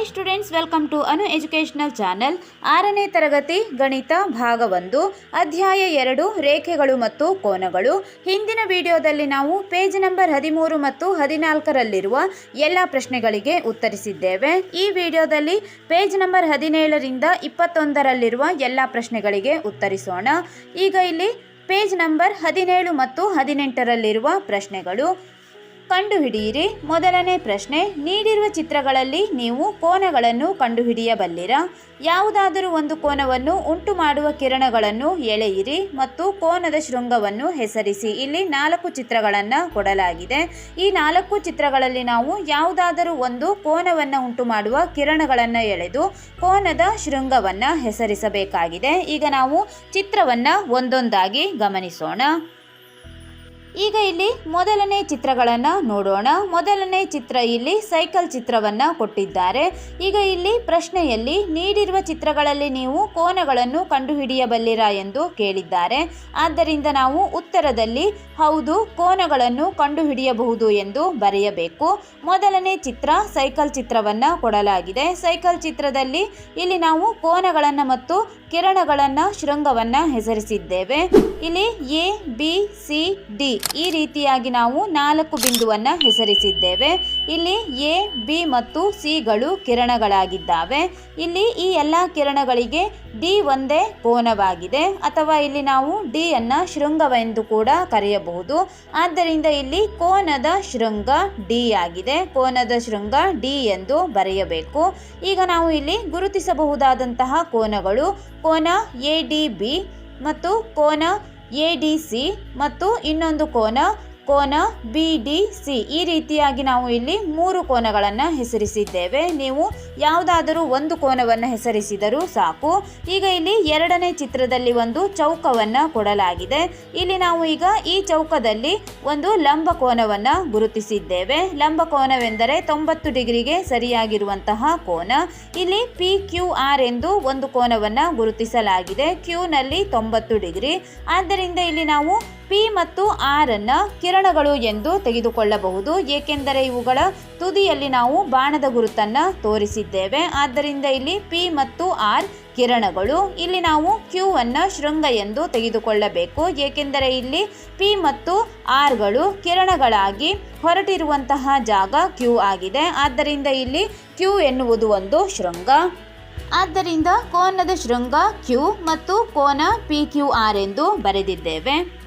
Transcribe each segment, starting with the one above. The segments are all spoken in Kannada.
Hi students welcome to Anu educational channel ಆರನೇ ತರಗತಿ, ಗಣಿತ ಭಾಗ ಒಂದು, ಅಧ್ಯಾಯ ಎರಡು, ರೇಖೆಗಳು ಮತ್ತು ಕೋನಗಳು. ಹಿಂದಿನ ವಿಡಿಯೋದಲ್ಲಿ ನಾವು ಪೇಜ್ ನಂಬರ್ ಹದಿಮೂರು ಮತ್ತು ಹದಿನಾಲ್ಕರಲ್ಲಿರುವ ಎಲ್ಲ ಪ್ರಶ್ನೆಗಳಿಗೆ ಉತ್ತರಿಸಿದ್ದೇವೆ. ಈ ವಿಡಿಯೋದಲ್ಲಿ ಪೇಜ್ ನಂಬರ್ ಹದಿನೇಳರಿಂದ ಇಪ್ಪತ್ತೊಂದರಲ್ಲಿರುವ ಎಲ್ಲ ಪ್ರಶ್ನೆಗಳಿಗೆ ಉತ್ತರಿಸೋಣ. ಈಗ ಇಲ್ಲಿ ಪೇಜ್ ನಂಬರ್ ಹದಿನೇಳು ಮತ್ತು ಹದಿನೆಂಟರಲ್ಲಿರುವ ಪ್ರಶ್ನೆಗಳು. ಕಂಡುಹಿಡಿಯಿರಿ. ಮೊದಲನೇ ಪ್ರಶ್ನೆ, ನೀಡಿರುವ ಚಿತ್ರಗಳಲ್ಲಿ ನೀವು ಕೋನಗಳನ್ನು ಕಂಡುಹಿಡಿಯಬಲ್ಲಿರಾ? ಯಾವುದಾದರೂ ಒಂದು ಕೋನವನ್ನು ಉಂಟು ಮಾಡುವ ಕಿರಣಗಳನ್ನು ಎಳೆಯಿರಿ ಮತ್ತು ಕೋನದ ಶೃಂಗವನ್ನು ಹೆಸರಿಸಿ. ಇಲ್ಲಿ ನಾಲ್ಕು ಚಿತ್ರಗಳನ್ನು ಕೊಡಲಾಗಿದೆ. ಈ ನಾಲ್ಕು ಚಿತ್ರಗಳಲ್ಲಿ ನಾವು ಯಾವುದಾದರೂ ಒಂದು ಕೋನವನ್ನು ಉಂಟು ಮಾಡುವ ಕಿರಣಗಳನ್ನು ಎಳೆದು ಕೋನದ ಶೃಂಗವನ್ನು ಹೆಸರಿಸಬೇಕಾಗಿದೆ. ಈಗ ನಾವು ಚಿತ್ರವನ್ನು ಒಂದೊಂದಾಗಿ ಗಮನಿಸೋಣ. ಈಗ ಇಲ್ಲಿ ಮೊದಲನೇ ಚಿತ್ರಗಳನ್ನು ನೋಡೋಣ. ಮೊದಲನೇ ಚಿತ್ರ ಇಲ್ಲಿ ಸೈಕಲ್ ಚಿತ್ರವನ್ನು ಕೊಟ್ಟಿದ್ದಾರೆ. ಈಗ ಇಲ್ಲಿ ಪ್ರಶ್ನೆಯಲ್ಲಿ ನೀಡಿರುವ ಚಿತ್ರಗಳಲ್ಲಿ ನೀವು ಕೋನಗಳನ್ನು ಕಂಡುಹಿಡಿಯಬಲ್ಲಿರಾ ಎಂದು ಕೇಳಿದ್ದಾರೆ. ಆದ್ದರಿಂದ ನಾವು ಉತ್ತರದಲ್ಲಿ ಹೌದು, ಕೋನಗಳನ್ನು ಕಂಡುಹಿಡಿಯಬಹುದು ಎಂದು ಬರೆಯಬೇಕು. ಮೊದಲನೇ ಚಿತ್ರ ಸೈಕಲ್ ಚಿತ್ರವನ್ನು ಕೊಡಲಾಗಿದೆ. ಸೈಕಲ್ ಚಿತ್ರದಲ್ಲಿ ಇಲ್ಲಿ ನಾವು ಕೋನಗಳನ್ನು ಮತ್ತು ಕಿರಣಗಳನ್ನು ಶೃಂಗವನ್ನು ಹೆಸರಿಸಿದ್ದೇವೆ. ಇಲ್ಲಿ ಎ ಬಿ ಸಿ ಡಿ ಈ ರೀತಿಯಾಗಿ ನಾವು ನಾಲ್ಕು ಬಿಂದುವನ್ನು ಹೆಸರಿಸಿದ್ದೇವೆ. ಇಲ್ಲಿ ಎ ಬಿ ಮತ್ತು ಸಿಗಳು ಕಿರಣಗಳಾಗಿದ್ದಾವೆ. ಇಲ್ಲಿ ಈ ಎಲ್ಲ ಕಿರಣಗಳಿಗೆ ಡಿ ಒಂದೇ ಕೋನವಾಗಿದೆ. ಅಥವಾ ಇಲ್ಲಿ ನಾವು ಡಿ ಅನ್ನ ಶೃಂಗವೆಂದು ಕೂಡ ಕರೆಯಬಹುದು. ಆದ್ದರಿಂದ ಇಲ್ಲಿ ಕೋನದ ಶೃಂಗ ಡಿ ಆಗಿದೆ. ಕೋನದ ಶೃಂಗ ಡಿ ಎಂದು ಬರೆಯಬೇಕು. ಈಗ ನಾವು ಇಲ್ಲಿ ಗುರುತಿಸಬಹುದಾದಂತಹ ಕೋನಗಳು. ಕೋನ ಎ ಡಿ ಬಿ ಮತ್ತು ಕೋನ ಎ ಡಿ ಸಿ ಮತ್ತು ಇನ್ನೊಂದು ಕೋನ ಕೋನ ಬಿ ಡಿ ಸಿ ಈ ರೀತಿಯಾಗಿ ನಾವು ಇಲ್ಲಿ ಮೂರು ಕೋನಗಳನ್ನು ಹೆಸರಿಸಿದ್ದೇವೆ. ನೀವು ಯಾವುದಾದರೂ ಒಂದು ಕೋನವನ್ನು ಹೆಸರಿಸಿದರೂ ಸಾಕು. ಈಗ ಇಲ್ಲಿ ಎರಡನೇ ಚಿತ್ರದಲ್ಲಿ ಒಂದು ಚೌಕವನ್ನು ಕೊಡಲಾಗಿದೆ. ಇಲ್ಲಿ ನಾವು ಈಗ ಈ ಚೌಕದಲ್ಲಿ ಒಂದು ಲಂಬ ಕೋನವನ್ನು ಗುರುತಿಸಿದ್ದೇವೆ. ಲಂಬ ಕೋನವೆಂದರೆ ತೊಂಬತ್ತು ಡಿಗ್ರಿಗೆ ಸರಿಯಾಗಿರುವಂತಹ ಕೋನ. ಇಲ್ಲಿ ಪಿ ಕ್ಯೂ ಆರ್ ಎಂದು ಒಂದು ಕೋನವನ್ನು ಗುರುತಿಸಲಾಗಿದೆ. ಕ್ಯೂನಲ್ಲಿ ತೊಂಬತ್ತು ಡಿಗ್ರಿ. ಆದ್ದರಿಂದ ಇಲ್ಲಿ ನಾವು ಪಿ ಮತ್ತು ಆರ್ ಅನ್ನು ಕಿರಣಗಳು ಎಂದು ತೆಗೆದುಕೊಳ್ಳಬಹುದು. ಏಕೆಂದರೆ ಇವುಗಳ ತುದಿಯಲ್ಲಿ ನಾವು ಬಾಣದ ಗುರುತನ್ನ ತೋರಿಸಿದ್ದೇವೆ. ಆದ್ದರಿಂದ ಇಲ್ಲಿ ಪಿ ಮತ್ತು ಆರ್ ಕಿರಣಗಳು, ಇಲ್ಲಿ ನಾವು ಕ್ಯೂ ಅನ್ನು ಶೃಂಗ ಎಂದು ತೆಗೆದುಕೊಳ್ಳಬೇಕು. ಏಕೆಂದರೆ ಇಲ್ಲಿ ಪಿ ಮತ್ತು ಆರ್ಗಳು ಕಿರಣಗಳಾಗಿ ಹೊರಟಿರುವಂತಹ ಜಾಗ ಕ್ಯೂ ಆಗಿದೆ. ಆದ್ದರಿಂದ ಇಲ್ಲಿ ಕ್ಯೂ ಎನ್ನುವುದು ಒಂದು ಶೃಂಗ. ಆದ್ದರಿಂದ ಕೋನದ ಶೃಂಗ ಕ್ಯೂ ಮತ್ತು ಕೋನ ಪಿ ಕ್ಯೂ ಆರ್ ಎಂದು ಬರೆದಿದ್ದೇವೆ.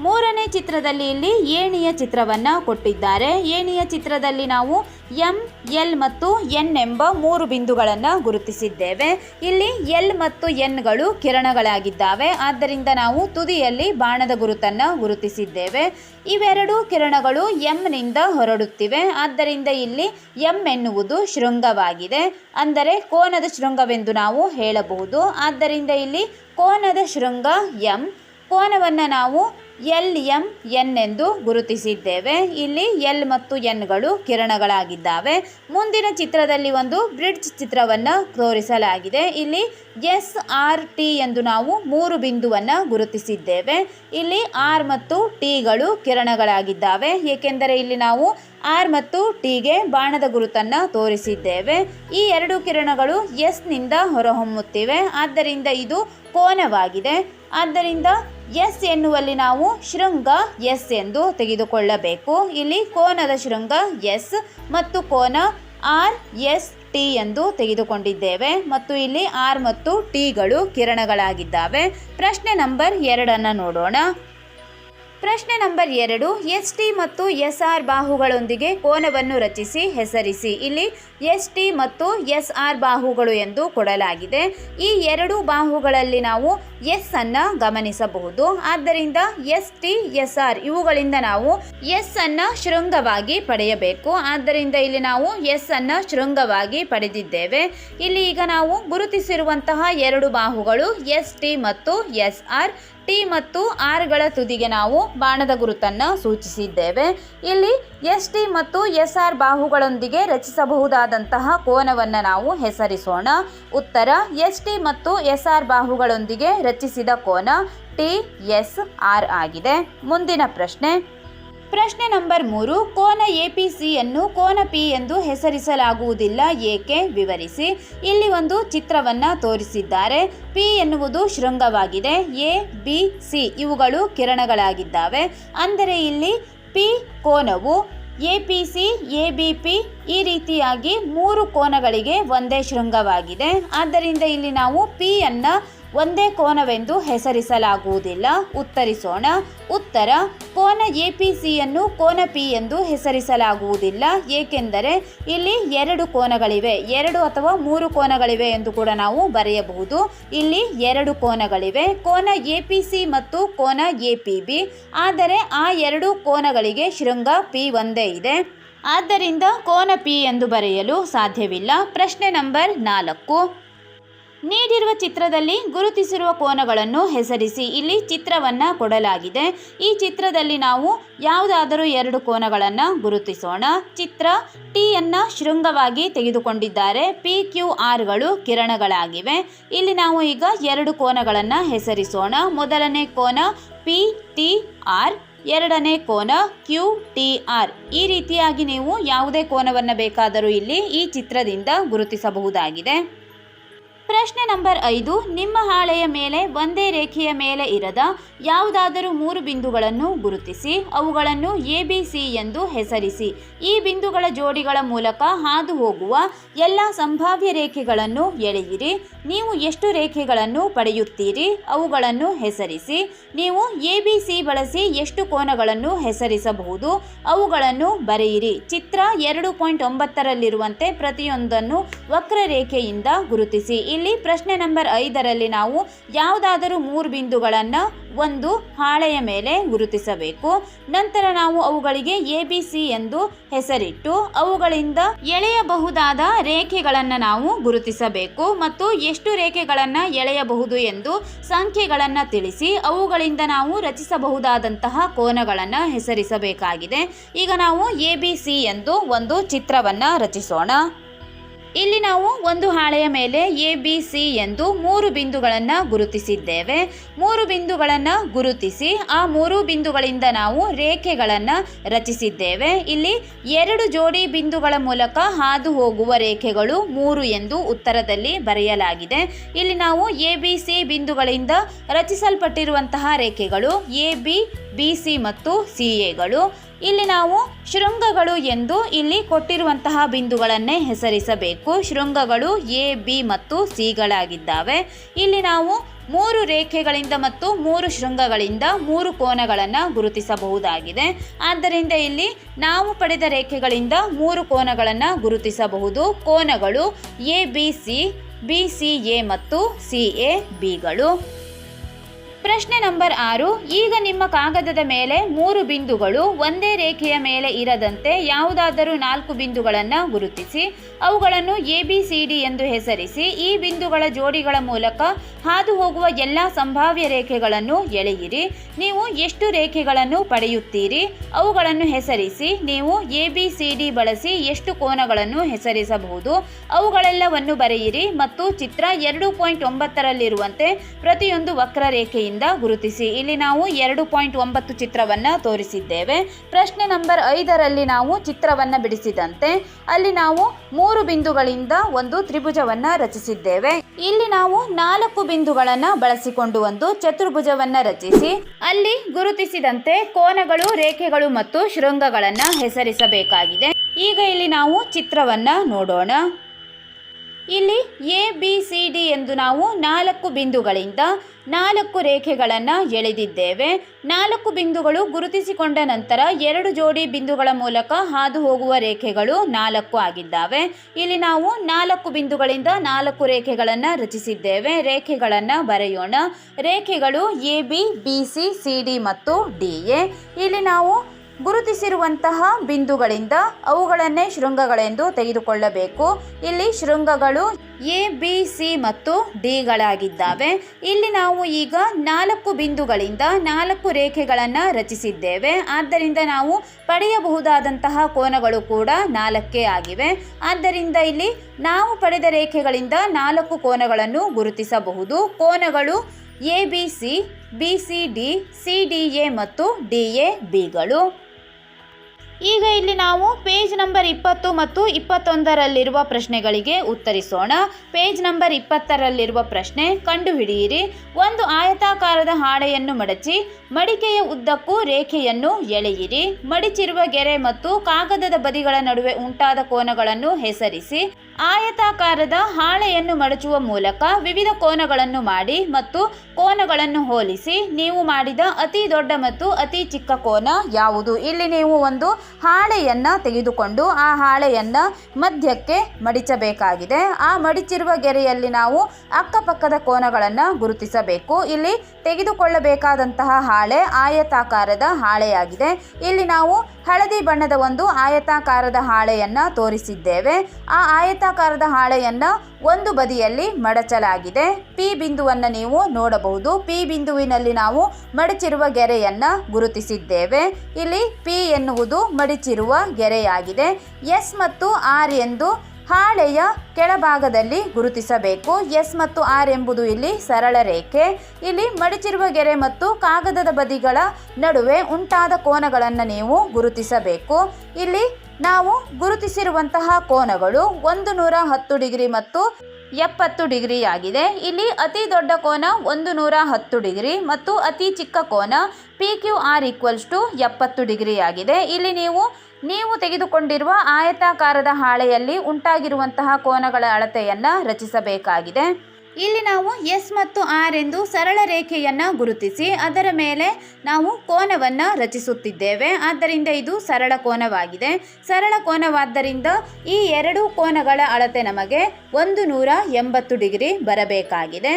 ಮೂರನೇ ಚಿತ್ರದಲ್ಲಿ ಇಲ್ಲಿ ಏಣಿಯ ಚಿತ್ರವನ್ನು ಕೊಟ್ಟಿದ್ದಾರೆ. ಏಣಿಯ ಚಿತ್ರದಲ್ಲಿ ನಾವು ಎಂ, ಎಲ್ ಮತ್ತು ಎನ್ ಎಂಬ ಮೂರು ಬಿಂದುಗಳನ್ನು ಗುರುತಿಸಿದ್ದೇವೆ. ಇಲ್ಲಿ ಎಲ್ ಮತ್ತು ಎನ್ಗಳು ಕಿರಣಗಳಾಗಿದ್ದಾವೆ. ಆದ್ದರಿಂದ ನಾವು ತುದಿಯಲ್ಲಿ ಬಾಣದ ಗುರುತನ್ನು ಗುರುತಿಸಿದ್ದೇವೆ. ಇವೆರಡು ಕಿರಣಗಳು ಎಂನಿಂದ ಹೊರಡುತ್ತಿವೆ. ಆದ್ದರಿಂದ ಇಲ್ಲಿ ಎಂ ಎನ್ನುವುದು ಶೃಂಗವಾಗಿದೆ. ಅಂದರೆ ಕೋನದ ಶೃಂಗವೆಂದು ನಾವು ಹೇಳಬಹುದು. ಆದ್ದರಿಂದ ಇಲ್ಲಿ ಕೋನದ ಶೃಂಗ ಎಂ. ಕೋನವನ್ನು ನಾವು ಎಲ್, ಎಂ, ಎನ್ ಎಂದು ಗುರುತಿಸಿದ್ದೇವೆ. ಇಲ್ಲಿ ಎಲ್ ಮತ್ತು ಎನ್ಗಳು ಕಿರಣಗಳಾಗಿದ್ದಾವೆ. ಮುಂದಿನ ಚಿತ್ರದಲ್ಲಿ ಒಂದು ಬ್ರಿಡ್ಜ್ ಚಿತ್ರವನ್ನು ತೋರಿಸಲಾಗಿದೆ. ಇಲ್ಲಿ ಎಸ್, ಆರ್, ಟಿ ಎಂದು ನಾವು ಮೂರು ಬಿಂದುವನ್ನು ಗುರುತಿಸಿದ್ದೇವೆ. ಇಲ್ಲಿ ಆರ್ ಮತ್ತು ಟಿಗಳು ಕಿರಣಗಳಾಗಿದ್ದಾವೆ. ಏಕೆಂದರೆ ಇಲ್ಲಿ ನಾವು ಆರ್ ಮತ್ತು ಟಿಗೆ ಬಾಣದ ಗುರುತನ್ನು ತೋರಿಸಿದ್ದೇವೆ. ಈ ಎರಡು ಕಿರಣಗಳು ಎಸ್ನಿಂದ ಹೊರಹೊಮ್ಮುತ್ತಿವೆ. ಆದ್ದರಿಂದ ಇದು ಕೋನವಾಗಿದೆ. ಆದ್ದರಿಂದ ಎಸ್ ಎನ್ನುವಲ್ಲಿ ನಾವು ಶೃಂಗ ಎಸ್ ಎಂದು ತೆಗೆದುಕೊಳ್ಳಬೇಕು. ಇಲ್ಲಿ ಕೋನದ ಶೃಂಗ ಎಸ್ ಮತ್ತು ಕೋನ ಆರ್ ಎಸ್ ಟಿ ಎಂದು ತೆಗೆದುಕೊಂಡಿದ್ದೇವೆ. ಮತ್ತು ಇಲ್ಲಿ ಆರ್ ಮತ್ತು ಟಿಗಳು ಕಿರಣಗಳಾಗಿದ್ದಾವೆ. ಪ್ರಶ್ನೆ ನಂಬರ್ ಎರಡನ್ನು ನೋಡೋಣ. ಪ್ರಶ್ನೆ ನಂಬರ್ ಎರಡು ಎಸ್ ಟಿ ಮತ್ತು ಎಸ್ ಆರ್ ಬಾಹುಗಳೊಂದಿಗೆ ಕೋನವನ್ನು ರಚಿಸಿ, ಹೆಸರಿಸಿ. ಇಲ್ಲಿ ಎಸ್ ಟಿ ಮತ್ತು ಎಸ್ ಆರ್ ಬಾಹುಗಳು ಎಂದು ಕೊಡಲಾಗಿದೆ. ಈ ಎರಡು ಬಾಹುಗಳಲ್ಲಿ ನಾವು ಎಸ್ ಅನ್ನು ಗಮನಿಸಬಹುದು. ಆದ್ದರಿಂದ ಎಸ್ ಟಿ ಎಸ್ ಆರ್ ಇವುಗಳಿಂದ ನಾವು ಎಸ್ ಅನ್ನು ಶೃಂಗವಾಗಿ ಪಡೆಯಬೇಕು. ಆದ್ದರಿಂದ ಇಲ್ಲಿ ನಾವು ಎಸ್ ಅನ್ನು ಶೃಂಗವಾಗಿ ಪಡೆದಿದ್ದೇವೆ. ಇಲ್ಲಿ ಈಗ ನಾವು ಗುರುತಿಸಿರುವಂತಹ ಎರಡು ಬಾಹುಗಳು ಎಸ್ ಟಿ ಮತ್ತು ಎಸ್ ಆರ್ ಟಿ ಮತ್ತು ಆರ್ಗಳ ತುದಿಗೆ ನಾವು ಬಾಣದ ಗುರುತನ್ನು ಸೂಚಿಸಿದ್ದೇವೆ. ಇಲ್ಲಿ ಎಸ್ ಟಿ ಮತ್ತು ಎಸ್ ಆರ್ ಬಾಹುಗಳೊಂದಿಗೆ ರಚಿಸಬಹುದಾದಂತಹ ಕೋನವನ್ನು ನಾವು ಹೆಸರಿಸೋಣ. ಉತ್ತರ, ಎಸ್ ಟಿ ಮತ್ತು ಎಸ್ ಆರ್ ಬಾಹುಗಳೊಂದಿಗೆ ರಚಿಸಿದ ಕೋನ ಟಿ ಎಸ್ ಆರ್ ಆಗಿದೆ. ಮುಂದಿನ ಪ್ರಶ್ನೆ ಪ್ರಶ್ನೆ ನಂಬರ್ ಮೂರು, ಕೋನ ಎ ಪಿ ಸಿಯನ್ನು ಕೋನ ಪಿ ಎಂದು ಹೆಸರಿಸಲಾಗುವುದಿಲ್ಲ, ಏಕೆ? ವಿವರಿಸಿ. ಇಲ್ಲಿ ಒಂದು ಚಿತ್ರವನ್ನು ತೋರಿಸಿದ್ದಾರೆ. ಪಿ ಎನ್ನುವುದು ಶೃಂಗವಾಗಿದೆ. ಎ, ಬಿ, ಸಿ ಇವುಗಳು ಕಿರಣಗಳಾಗಿದ್ದಾವೆ. ಅಂದರೆ ಇಲ್ಲಿ ಪಿ ಕೋನವು A P C, A B P ಈ ರೀತಿಯಾಗಿ ಮೂರು ಕೋನಗಳಿಗೆ ಒಂದೇ ಶೃಂಗವಾಗಿದೆ. ಆದ್ದರಿಂದ ಇಲ್ಲಿ ನಾವು ಪಿಯನ್ನು ಒಂದೇ ಕೋನವೆಂದು ಹೆಸರಿಸಲಾಗುವುದಿಲ್ಲ. ಉತ್ತರಿಸೋಣ. ಉತ್ತರ, ಕೋನ ಎ ಪಿ ಸಿಯನ್ನು ಕೋನ ಪಿ ಎಂದು ಹೆಸರಿಸಲಾಗುವುದಿಲ್ಲ. ಏಕೆಂದರೆ ಇಲ್ಲಿ ಎರಡು ಕೋನಗಳಿವೆ. ಎರಡು ಅಥವಾ ಮೂರು ಕೋನಗಳಿವೆ ಎಂದು ಕೂಡ ನಾವು ಬರೆಯಬಹುದು. ಇಲ್ಲಿ ಎರಡು ಕೋನಗಳಿವೆ. ಕೋನ ಎ ಪಿ ಸಿ ಮತ್ತು ಕೋನ ಎ ಪಿ ಬಿ ಆದರೆ ಆ ಎರಡು ಕೋನಗಳಿಗೆ ಶೃಂಗ ಪಿ ಒಂದೇ ಇದೆ. ಆದ್ದರಿಂದ ಕೋನ ಪಿ ಎಂದು ಬರೆಯಲು ಸಾಧ್ಯವಿಲ್ಲ. ಪ್ರಶ್ನೆ ನಂಬರ್ ನಾಲ್ಕು. ನೀಡಿರುವ ಚಿತ್ರದಲ್ಲಿ ಗುರುತಿಸಿರುವ ಕೋನಗಳನ್ನು ಹೆಸರಿಸಿ ಇಲ್ಲಿ ಚಿತ್ರವನ್ನು ಕೊಡಲಾಗಿದೆ. ಈ ಚಿತ್ರದಲ್ಲಿ ನಾವು ಯಾವುದಾದರೂ ಎರಡು ಕೋನಗಳನ್ನು ಗುರುತಿಸೋಣ. ಚಿತ್ರ ಟಿಯನ್ನು ಶೃಂಗವಾಗಿ ತೆಗೆದುಕೊಂಡಿದ್ದಾರೆ. ಪಿ ಕ್ಯೂ ಆರ್ಗಳು ಕಿರಣಗಳಾಗಿವೆ. ಇಲ್ಲಿ ನಾವು ಈಗ ಎರಡು ಕೋನಗಳನ್ನು ಹೆಸರಿಸೋಣ. ಮೊದಲನೇ ಕೋನ ಪಿ ಟಿ ಆರ್ ಎರಡನೇ ಕೋನ ಕ್ಯೂ ಟಿ ಆರ್ ಈ ರೀತಿಯಾಗಿ ನೀವು ಯಾವುದೇ ಕೋನವನ್ನು ಬೇಕಾದರೂ ಇಲ್ಲಿ ಈ ಚಿತ್ರದಿಂದ ಗುರುತಿಸಬಹುದಾಗಿದೆ. ಪ್ರಶ್ನೆ ನಂಬರ್ ಐದು, ನಿಮ್ಮ ಹಾಳೆಯ ಮೇಲೆ, ಒಂದೇ ರೇಖೆಯ ಮೇಲೆ ಇರದ ಯಾವುದಾದರೂ ಮೂರು ಬಿಂದುಗಳನ್ನು ಗುರುತಿಸಿ, ಅವುಗಳನ್ನು ಎ, ಬಿ, ಸಿ ಎಂದು ಹೆಸರಿಸಿ. ಈ ಬಿಂದುಗಳ ಜೋಡಿಗಳ ಮೂಲಕ ಹಾದು ಹೋಗುವ ಎಲ್ಲ ಸಂಭಾವ್ಯ ರೇಖೆಗಳನ್ನು ಎಳೆಯಿರಿ. ನೀವು ಎಷ್ಟು ರೇಖೆಗಳನ್ನು ಪಡೆಯುತ್ತೀರಿ, ಅವುಗಳನ್ನು ಹೆಸರಿಸಿ. ನೀವು ಎ, ಬಿ, ಸಿ ಬಳಸಿ ಎಷ್ಟು ಕೋನಗಳನ್ನು ಹೆಸರಿಸಬಹುದು, ಅವುಗಳನ್ನು ಬರೆಯಿರಿ. ಚಿತ್ರ ಎರಡು ಪಾಯಿಂಟ್ ಒಂಬತ್ತರಲ್ಲಿರುವಂತೆ ಪ್ರತಿಯೊಂದನ್ನು ವಕ್ರರೇಖೆಯಿಂದ ಗುರುತಿಸಿ. ಇಲ್ಲಿ ಪ್ರಶ್ನೆ ನಂಬರ್ ಐದರಲ್ಲಿ ನಾವು ಯಾವುದಾದರೂ ಮೂರು ಬಿಂದುಗಳನ್ನು ಒಂದು ಹಾಳೆಯ ಮೇಲೆ ಗುರುತಿಸಬೇಕು. ನಂತರ ನಾವು ಅವುಗಳಿಗೆ ಎ, ಬಿ, ಸಿ ಎಂದು ಹೆಸರಿಟ್ಟು ಅವುಗಳಿಂದ ಎಳೆಯಬಹುದಾದ ರೇಖೆಗಳನ್ನು ನಾವು ಗುರುತಿಸಬೇಕು ಮತ್ತು ಎಷ್ಟು ರೇಖೆಗಳನ್ನು ಎಳೆಯಬಹುದು ಎಂದು ಸಂಖ್ಯೆಗಳನ್ನು ತಿಳಿಸಿ ಅವುಗಳಿಂದ ನಾವು ರಚಿಸಬಹುದಾದಂತಹ ಕೋನಗಳನ್ನು ಹೆಸರಿಸಬೇಕಾಗಿದೆ. ಈಗ ನಾವು ಎ, ಬಿ, ಸಿ ಎಂದು ಒಂದು ಚಿತ್ರವನ್ನು ರಚಿಸೋಣ. ಇಲ್ಲಿ ನಾವು ಒಂದು ಹಾಳೆಯ ಮೇಲೆ ಎ, ಬಿ, ಸಿ ಎಂದು ಮೂರು ಬಿಂದುಗಳನ್ನು ಗುರುತಿಸಿದ್ದೇವೆ. ಮೂರು ಬಿಂದುಗಳನ್ನು ಗುರುತಿಸಿ ಆ ಮೂರು ಬಿಂದುಗಳಿಂದ ನಾವು ರೇಖೆಗಳನ್ನು ರಚಿಸಿದ್ದೇವೆ. ಇಲ್ಲಿ ಎರಡು ಜೋಡಿ ಬಿಂದುಗಳ ಮೂಲಕ ಹಾದು ಹೋಗುವ ರೇಖೆಗಳು ಮೂರು ಎಂದು ಉತ್ತರದಲ್ಲಿ ಬರೆಯಲಾಗಿದೆ. ಇಲ್ಲಿ ನಾವು ಎ, ಬಿ, ಸಿ ಬಿಂದುಗಳಿಂದ ರಚಿಸಲ್ಪಟ್ಟಿರುವಂತಹ ರೇಖೆಗಳು ಎ, ಬಿ ಬಿ, ಸಿ ಮತ್ತು ಸಿ ಎಗಳು ಇಲ್ಲಿ ನಾವು ಶೃಂಗಗಳು ಎಂದು ಇಲ್ಲಿ ಕೊಟ್ಟಿರುವಂತಹ ಬಿಂದುಗಳನ್ನೇ ಹೆಸರಿಸಬೇಕು. ಶೃಂಗಗಳು ಎ, ಬಿ ಮತ್ತು ಸಿಗಳಾಗಿದ್ದಾವೆ ಇಲ್ಲಿ ನಾವು ಮೂರು ರೇಖೆಗಳಿಂದ ಮತ್ತು ಮೂರು ಶೃಂಗಗಳಿಂದ ಮೂರು ಕೋನಗಳನ್ನು ಗುರುತಿಸಬಹುದಾಗಿದೆ. ಆದ್ದರಿಂದ ಇಲ್ಲಿ ನಾವು ಪಡೆದ ರೇಖೆಗಳಿಂದ ಮೂರು ಕೋನಗಳನ್ನು ಗುರುತಿಸಬಹುದು. ಕೋನಗಳು A, B, C B, C, A ಮತ್ತು ಸಿ, ಎ ಬಿಗಳು ಪ್ರಶ್ನೆ ನಂಬರ್ ಆರು, ಈಗ ನಿಮ್ಮ ಕಾಗದದ ಮೇಲೆ ಮೂರು ಬಿಂದುಗಳು ಒಂದೇ ರೇಖೆಯ ಮೇಲೆ ಇರದಂತೆ ಯಾವುದಾದರೂ ನಾಲ್ಕು ಬಿಂದುಗಳನ್ನು ಗುರುತಿಸಿ, ಅವುಗಳನ್ನು ಎ, ಬಿ, ಸಿ, ಡಿ ಎಂದು ಹೆಸರಿಸಿ, ಈ ಬಿಂದುಗಳ ಜೋಡಿಗಳ ಮೂಲಕ ಹಾದು ಹೋಗುವ ಎಲ್ಲ ಸಂಭಾವ್ಯ ರೇಖೆಗಳನ್ನು ಎಳೆಯಿರಿ. ನೀವು ಎಷ್ಟು ರೇಖೆಗಳನ್ನು ಪಡೆಯುತ್ತೀರಿ ಅವುಗಳನ್ನು ಹೆಸರಿಸಿ, ನೀವು ಎ, ಬಿ, ಸಿ, ಡಿ ಬಳಸಿ ಎಷ್ಟು ಕೋನಗಳನ್ನು ಹೆಸರಿಸಬಹುದು ಅವುಗಳೆಲ್ಲವನ್ನು ಬರೆಯಿರಿ ಮತ್ತು ಚಿತ್ರ ಎರಡು ಪಾಯಿಂಟ್ ಒಂಬತ್ತರಲ್ಲಿರುವಂತೆ ಪ್ರತಿಯೊಂದು ವಕ್ರರೇಖೆಯಿಂದ ಗುರುತಿಸಿ. ಇಲ್ಲಿ ನಾವು ಎರಡು ಪಾಯಿಂಟ್ ಒಂಬತ್ತು ಚಿತ್ರವನ್ನು ತೋರಿಸಿದ್ದೇವೆ. ಪ್ರಶ್ನೆ ನಂಬರ್ ಐದರಲ್ಲಿ ನಾವು ಚಿತ್ರವನ್ನು ಬಿಡಿಸಿದಂತೆ ಅಲ್ಲಿ ನಾವು ಮೂರು ಬಿಂದುಗಳಿಂದ ಒಂದು ತ್ರಿಭುಜವನ್ನ ರಚಿಸಿದ್ದೇವೆ. ಇಲ್ಲಿ ನಾವು ನಾಲ್ಕು ಬಿಂದುಗಳನ್ನು ಬಳಸಿಕೊಂಡು ಒಂದು ಚತುರ್ಭುಜವನ್ನು ರಚಿಸಿ. ಅಲ್ಲಿ ಗುರುತಿಸಿದಂತೆ ಕೋನಗಳು, ರೇಖೆಗಳು ಮತ್ತು ಶೃಂಗಗಳನ್ನು ಹೆಸರಿಸಬೇಕಾಗಿದೆ. ಈಗ ಇಲ್ಲಿ ನಾವು ಚಿತ್ರವನ್ನ ನೋಡೋಣ. ಇಲ್ಲಿ ಎ ಬಿ ಸಿ ಡಿ ಎಂದು ನಾವು ನಾಲ್ಕು ಬಿಂದುಗಳಿಂದ ನಾಲ್ಕು ರೇಖೆಗಳನ್ನು ಎಳೆದಿದ್ದೇವೆ. ನಾಲ್ಕು ಬಿಂದುಗಳು ಗುರುತಿಸಿಕೊಂಡ ನಂತರ ಎರಡು ಜೋಡಿ ಬಿಂದುಗಳ ಮೂಲಕ ಹಾದು ಹೋಗುವ ರೇಖೆಗಳು ನಾಲ್ಕು ಆಗಿದ್ದಾವೆ. ಇಲ್ಲಿ ನಾವು ನಾಲ್ಕು ಬಿಂದುಗಳಿಂದ ನಾಲ್ಕು ರೇಖೆಗಳನ್ನು ರಚಿಸಿದ್ದೇವೆ. ರೇಖೆಗಳನ್ನು ಬರೆಯೋಣ. ರೇಖೆಗಳು A B B C C D ಮತ್ತು ಡಿ ಎ ಇಲ್ಲಿ ನಾವು ಗುರುತಿಸಿರುವಂತಹ ಬಿಂದುಗಳಿಂದ ಅವುಗಳನ್ನೇ ಶೃಂಗಗಳೆಂದು ತೆಗೆದುಕೊಳ್ಳಬೇಕು. ಇಲ್ಲಿ ಶೃಂಗಗಳು ಎ, ಬಿ, ಸಿ ಮತ್ತು ಡಿಗಳಾಗಿದ್ದಾವೆ. ಇಲ್ಲಿ ನಾವು ಈಗ ನಾಲ್ಕು ಬಿಂದುಗಳಿಂದ ನಾಲ್ಕು ರೇಖೆಗಳನ್ನು ರಚಿಸಿದ್ದೇವೆ. ಆದ್ದರಿಂದ ನಾವು ಪಡೆಯಬಹುದಾದಂತಹ ಕೋನಗಳು ಕೂಡ ನಾಲ್ಕೇ ಆಗಿವೆ. ಆದ್ದರಿಂದ ಇಲ್ಲಿ ನಾವು ಪಡೆದ ರೇಖೆಗಳಿಂದ ನಾಲ್ಕು ಕೋನಗಳನ್ನು ಗುರುತಿಸಬಹುದು. ಕೋನಗಳು A, B, C B, C, D C, D, A ಮತ್ತು ಡಿ, ಎ ಬಿಗಳು ಈಗ ಇಲ್ಲಿ ನಾವು ಪೇಜ್ ನಂಬರ್ ಇಪ್ಪತ್ತು ಮತ್ತು ಇಪ್ಪತ್ತೊಂದರಲ್ಲಿರುವ ಪ್ರಶ್ನೆಗಳಿಗೆ ಉತ್ತರಿಸೋಣ. ಪೇಜ್ ನಂಬರ್ ಇಪ್ಪತ್ತರಲ್ಲಿರುವ ಪ್ರಶ್ನೆ, ಕಂಡುಹಿಡಿಯಿರಿ. ಒಂದು ಆಯತಾಕಾರದ ಹಾಳೆಯನ್ನು ಮಡಚಿ, ಮಡಿಕೆಯ ಉದ್ದಕ್ಕೂ ರೇಖೆಯನ್ನು ಎಳೆಯಿರಿ. ಮಡಿಚಿರುವ ಗೆರೆ ಮತ್ತು ಕಾಗದದ ಬದಿಗಳ ನಡುವೆ ಉಂಟಾದ ಕೋನಗಳನ್ನು ಹೆಸರಿಸಿ. ಆಯತಾಕಾರದ ಹಾಳೆಯನ್ನು ಮಡಚುವ ಮೂಲಕ ವಿವಿಧ ಕೋನಗಳನ್ನು ಮಾಡಿ ಮತ್ತು ಕೋನಗಳನ್ನು ಹೋಲಿಸಿ. ನೀವು ಮಾಡಿದ ಅತಿ ದೊಡ್ಡ ಮತ್ತು ಅತಿ ಚಿಕ್ಕ ಕೋನ ಯಾವುದು? ಇಲ್ಲಿ ನೀವು ಒಂದು ಹಾಳೆಯನ್ನ ತೆಗೆದುಕೊಂಡು ಆ ಹಾಳೆಯನ್ನು ಮಧ್ಯಕ್ಕೆ ಮಡಿಚಬೇಕಾಗಿದೆ. ಆ ಮಡಿಚಿರುವ ಗೆರೆಯಲ್ಲಿ ನಾವು ಅಕ್ಕಪಕ್ಕದ ಕೋನಗಳನ್ನು ಗುರುತಿಸಬೇಕು. ಇಲ್ಲಿ ತೆಗೆದುಕೊಳ್ಳಬೇಕಾದಂತಹ ಹಾಳೆ ಆಯತಾಕಾರದ ಹಾಳೆಯಾಗಿದೆ. ಇಲ್ಲಿ ನಾವು ಹಳದಿ ಬಣ್ಣದ ಒಂದು ಆಯತಾಕಾರದ ಹಾಳೆಯನ್ನು ತೋರಿಸಿದ್ದೇವೆ. ಆ ಆಯತಾಕಾರದ ಹಾಳೆಯನ್ನು ಒಂದು ಬದಿಯಲ್ಲಿ ಮಡಚಲಾಗಿದೆ. ಪಿ ಬಿಂದುವನ್ನು ನೀವು ನೋಡಬಹುದು. ಪಿ ಬಿಂದುವಿನಲ್ಲಿ ನಾವು ಮಡಚಿರುವ ಗೆರೆಯನ್ನು ಗುರುತಿಸಿದ್ದೇವೆ. ಇಲ್ಲಿ ಪಿ ಎನ್ನುವುದು ಮಡಿಚಿರುವ ಗೆರೆಯಾಗಿದೆ. ಎಸ್ ಮತ್ತು ಆರ್ ಎಂದು ಹಾಳೆಯ ಕೆಳಭಾಗದಲ್ಲಿ ಗುರುತಿಸಬೇಕು. ಎಸ್ ಮತ್ತು ಆರ್ ಎಂಬುದು ಇಲ್ಲಿ ಸರಳ ರೇಖೆ. ಇಲ್ಲಿ ಮಡಿಚಿರುವ ಗೆರೆ ಮತ್ತು ಕಾಗದದ ಬದಿಗಳ ನಡುವೆ ಉಂಟಾದ ಕೋನಗಳನ್ನು ನೀವು ಗುರುತಿಸಬೇಕು. ಇಲ್ಲಿ ನಾವು ಗುರುತಿಸಿರುವಂತಹ ಕೋನಗಳು ಒಂದು ನೂರ ಹತ್ತು ಡಿಗ್ರಿ ಮತ್ತು ಎಪ್ಪತ್ತು ಡಿಗ್ರಿ ಆಗಿದೆ. ಇಲ್ಲಿ ಅತಿ ದೊಡ್ಡ ಕೋನ ಒಂದು ನೂರ ಹತ್ತು ಡಿಗ್ರಿ ಮತ್ತು ಅತಿ ಚಿಕ್ಕ ಕೋನ P Q R equals to ಎಪ್ಪತ್ತು ಡಿಗ್ರಿ ಆಗಿದೆ. ಇಲ್ಲಿ ನೀವು ನೀವು ತೆಗೆದುಕೊಂಡಿರುವ ಆಯತಾಕಾರದ ಹಾಳೆಯಲ್ಲಿ ಉಂಟಾಗಿರುವಂತಹ ಕೋನಗಳ ಅಳತೆಯನ್ನು ರಚಿಸಬೇಕಾಗಿದೆ. ಇಲ್ಲಿ ನಾವು ಎಸ್ ಮತ್ತು ಆರ್ ಎಂದು ಸರಳ ರೇಖೆಯನ್ನು ಗುರುತಿಸಿ ಅದರ ಮೇಲೆ ನಾವು ಕೋನವನ್ನು ರಚಿಸುತ್ತಿದ್ದೇವೆ. ಆದ್ದರಿಂದ ಇದು ಸರಳ ಕೋನವಾಗಿದೆ. ಸರಳ ಕೋನವಾದ್ದರಿಂದ ಈ ಎರಡು ಕೋನಗಳ ಅಳತೆ ನಮಗೆ ಒಂದು ನೂರ ಎಂಬತ್ತು ಡಿಗ್ರಿ ಬರಬೇಕಾಗಿದೆ.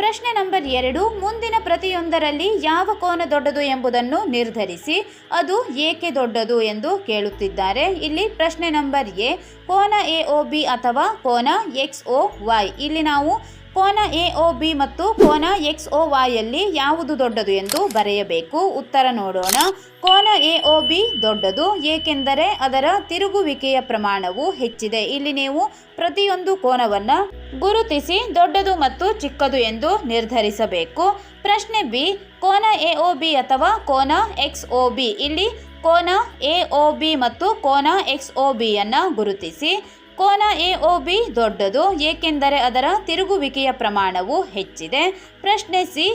ಪ್ರಶ್ನೆ ನಂಬರ್ ಎರಡು, ಮುಂದಿನ ಪ್ರತಿಯೊಂದರಲ್ಲಿ ಯಾವ ಕೋನ ದೊಡ್ಡದು ಎಂಬುದನ್ನು ನಿರ್ಧರಿಸಿ ಅದು ಏಕೆ ದೊಡ್ಡದು ಎಂದು ಕೇಳುತ್ತಿದ್ದಾರೆ. ಇಲ್ಲಿ ಪ್ರಶ್ನೆ ನಂಬರ್ ಎ, ಕೋನ ಎ ಒ ಬಿ ಅಥವಾ ಕೋನ ಎಕ್ಸ್ ಒ ವೈ. ಇಲ್ಲಿ ನಾವು ಕೋನ ಎ ಒ ಬಿ ಮತ್ತು ಕೋನ ಎಕ್ಸ್ ಒ ವಾಯಲ್ಲಿ ಯಾವುದು ದೊಡ್ಡದು ಎಂದು ಬರೆಯಬೇಕು. ಉತ್ತರ ನೋಡೋಣ. ಕೋನ ಎ ಒ ಬಿ ದೊಡ್ಡದು, ಏಕೆಂದರೆ ಅದರ ತಿರುಗುವಿಕೆಯ ಪ್ರಮಾಣವು ಹೆಚ್ಚಿದೆ. ಇಲ್ಲಿ ನೀವು ಪ್ರತಿಯೊಂದು ಕೋನವನ್ನು ಗುರುತಿಸಿ ದೊಡ್ಡದು ಮತ್ತು ಚಿಕ್ಕದು ಎಂದು ನಿರ್ಧರಿಸಬೇಕು. ಪ್ರಶ್ನೆ ಬಿ, ಕೋನ ಎ ಒ ಬಿ ಅಥವಾ ಕೋನ ಎಕ್ಸ್ ಒ ಬಿ? ಇಲ್ಲಿ ಕೋನ ಎ ಒ ಬಿ ಮತ್ತು ಕೋನ ಎಕ್ಸ್ ಒ ಬಿಯನ್ನು ಗುರುತಿಸಿ. ಕೋನ ಎ ಒ ಬಿ ದೊಡ್ಡದು, ಏಕೆಂದರೆ ಅದರ ತಿರುಗುವಿಕೆಯ ಪ್ರಮಾಣವು ಹೆಚ್ಚಿದೆ. ಪ್ರಶ್ನೆ ಸಿ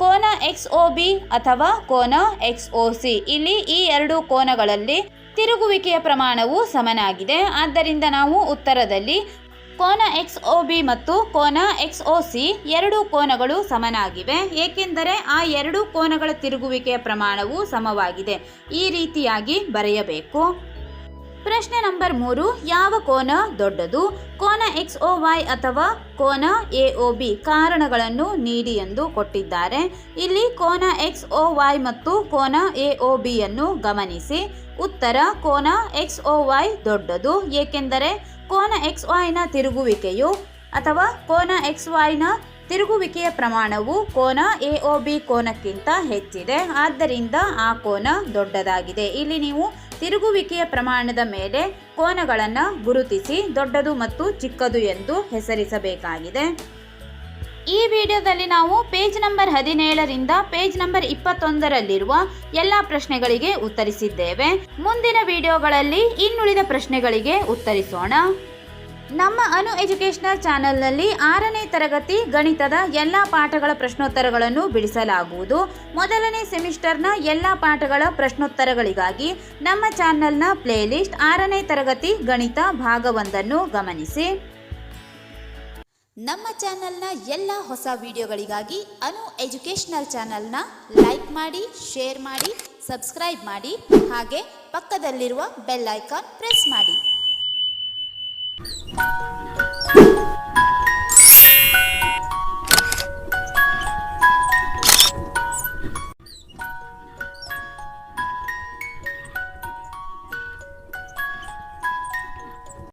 ಕೋನ ಎಕ್ಸ್ ಒ ಬಿ ಅಥವಾ ಕೋನ ಎಕ್ಸ್ ಒ ಸಿ ಇಲ್ಲಿ ಈ ಎರಡು ಕೋನಗಳಲ್ಲಿ ತಿರುಗುವಿಕೆಯ ಪ್ರಮಾಣವು ಸಮನಾಗಿದೆ. ಆದ್ದರಿಂದ ನಾವು ಉತ್ತರದಲ್ಲಿ ಕೋನ ಎಕ್ಸ್ ಒ ಬಿ ಮತ್ತು ಕೋನ ಎಕ್ಸ್ ಒ ಸಿ ಎರಡು ಕೋನಗಳು ಸಮನಾಗಿವೆ. ಏಕೆಂದರೆ ಆ ಎರಡು ಕೋನಗಳ ತಿರುಗುವಿಕೆಯ ಪ್ರಮಾಣವು ಸಮವಾಗಿದೆ. ಈ ರೀತಿಯಾಗಿ ಬರೆಯಬೇಕು. ಪ್ರಶ್ನೆ ನಂಬರ್ ಮೂರು, ಯಾವ ಕೋನ ದೊಡ್ಡದು? ಕೋನ ಎಕ್ಸ್ ಒ ವೈ ಅಥವಾ ಕೋನ ಎ ಒ ಬಿ ಕಾರಣಗಳನ್ನು ನೀಡಿ ಎಂದು ಕೊಟ್ಟಿದ್ದಾರೆ. ಇಲ್ಲಿ ಕೋನ ಎಕ್ಸ್ ಒ ವೈ ಮತ್ತು ಕೋನ ಎ ಒ ಬಿಯನ್ನು ಗಮನಿಸಿ. ಉತ್ತರ, ಕೋನ ಎಕ್ಸ್ ಒ ವೈ ದೊಡ್ಡದು, ಏಕೆಂದರೆ ಕೋನ ಎಕ್ಸ್ ವೈನ ತಿರುಗುವಿಕೆಯು ಅಥವಾ ಕೋನ ಎಕ್ಸ್ ವೈನ ತಿರುಗುವಿಕೆಯ ಪ್ರಮಾಣವು ಕೋನ ಎ ಒ ಬಿ ಕೋನಕ್ಕಿಂತ ಹೆಚ್ಚಿದೆ. ಆದ್ದರಿಂದ ಆ ಕೋನ ದೊಡ್ಡದಾಗಿದೆ. ಇಲ್ಲಿ ನೀವು ತಿರುಗುವಿಕೆಯ ಪ್ರಮಾಣದ ಮೇಲೆ ಕೋನಗಳನ್ನು ಗುರುತಿಸಿ ದೊಡ್ಡದು ಮತ್ತು ಚಿಕ್ಕದು ಎಂದು ಹೆಸರಿಸಬೇಕಾಗಿದೆ. ಈ ವಿಡಿಯೋದಲ್ಲಿ ನಾವು ಪೇಜ್ ನಂಬರ್ ಹದಿನೇಳರಿಂದ ಪೇಜ್ ನಂಬರ್ ಇಪ್ಪತ್ತೊಂದರಲ್ಲಿರುವ ಎಲ್ಲ ಪ್ರಶ್ನೆಗಳಿಗೆ ಉತ್ತರಿಸಿದ್ದೇವೆ. ಮುಂದಿನ ವಿಡಿಯೋಗಳಲ್ಲಿ ಇನ್ನುಳಿದ ಪ್ರಶ್ನೆಗಳಿಗೆ ಉತ್ತರಿಸೋಣ. ನಮ್ಮ ಅನು ಎಜುಕೇಷನಲ್ ಚಾನೆಲ್ನಲ್ಲಿ ಆರನೇ ತರಗತಿ ಗಣಿತದ ಎಲ್ಲ ಪಾಠಗಳ ಪ್ರಶ್ನೋತ್ತರಗಳನ್ನು ಬಿಡಿಸಲಾಗುವುದು. ಮೊದಲನೇ ಸೆಮಿಸ್ಟರ್ನ ಎಲ್ಲ ಪಾಠಗಳ ಪ್ರಶ್ನೋತ್ತರಗಳಿಗಾಗಿ ನಮ್ಮ ಚಾನೆಲ್ನ ಪ್ಲೇಲಿಸ್ಟ್ ಆರನೇ ತರಗತಿ ಗಣಿತ ಭಾಗವೊಂದನ್ನು ಗಮನಿಸಿ. ನಮ್ಮ ಚಾನೆಲ್ನ ಎಲ್ಲ ಹೊಸ ವಿಡಿಯೋಗಳಿಗಾಗಿ ಅನು ಎಜುಕೇಷನಲ್ ಚಾನೆಲ್ನ ಲೈಕ್ ಮಾಡಿ, ಶೇರ್ ಮಾಡಿ, ಸಬ್ಸ್ಕ್ರೈಬ್ ಮಾಡಿ, ಹಾಗೆ ಪಕ್ಕದಲ್ಲಿರುವ ಬೆಲ್ ಐಕಾನ್ ಪ್ರೆಸ್ ಮಾಡಿ. Música